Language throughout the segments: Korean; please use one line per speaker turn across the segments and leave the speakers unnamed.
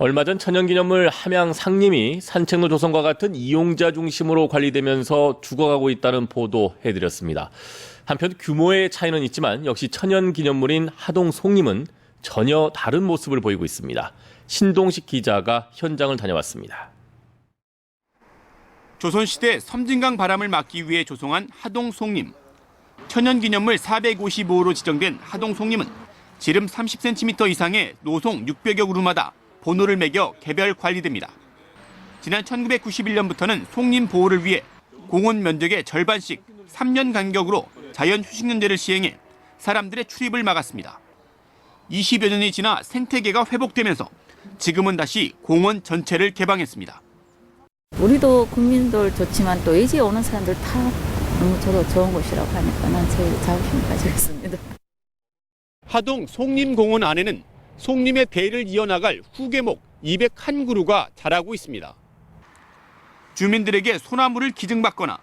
얼마 전 천연기념물 함양 상림이 산책로 조성과 같은 이용자 중심으로 관리되면서 죽어가고 있다는 보도 해드렸습니다. 한편 규모의 차이는 있지만 역시 천연기념물인 하동 송림은 전혀 다른 모습을 보이고 있습니다. 신동식 기자가 현장을 다녀왔습니다.
조선시대 섬진강 바람을 막기 위해 조성한 하동 송림. 천연기념물 455호로 지정된 하동 송림은 지름 30cm 이상의 노송 600여 그루마다 번호를 매겨 개별 관리됩니다. 지난 1991년부터는 송림 보호를 위해 공원 면적의 절반씩 3년 간격으로 자연 휴식연제를 시행해 사람들의 출입을 막았습니다. 20여 년이 지나 생태계가 회복되면서 지금은 다시 공원 전체를 개방했습니다.
우리도 국민들 좋지만 또 이제 오는 사람들 다 너무 저도 좋은 곳이라고 하니까 난 제일 자부심 가지겠습니다.
하동 송림공원 안에는 송림의 대를 이어나갈 후계목 201그루가 자라고 있습니다. 주민들에게 소나무를 기증받거나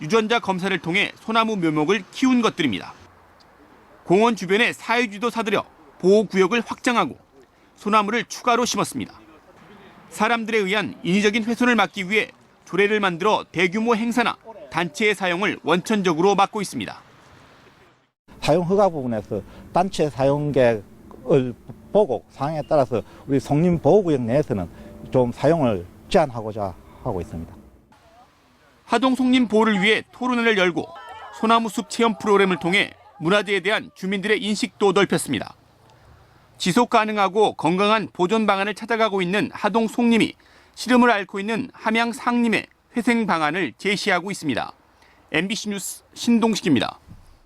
유전자 검사를 통해 소나무 묘목을 키운 것들입니다. 공원 주변에 사유지도 사들여 보호구역을 확장하고 소나무를 추가로 심었습니다. 사람들에 의한 인위적인 훼손을 막기 위해 조례를 만들어 대규모 행사나 단체의 사용을 원천적으로 막고 있습니다.
사용 허가 부분에서 단체 사용객을 보고 상황에 따라서 우리 성림 보호구역 내에서는 좀 사용을 제한하고자 하고 있습니다.
하동 송림 보호를 위해 토론회를 열고 소나무 숲 체험 프로그램을 통해 문화재에 대한 주민들의 인식도 넓혔습니다. 지속 가능하고 건강한 보존 방안을 찾아가고 있는 하동 송림이 시름을 앓고 있는 함양 상림의 회생 방안을 제시하고 있습니다. MBC 뉴스 신동식입니다.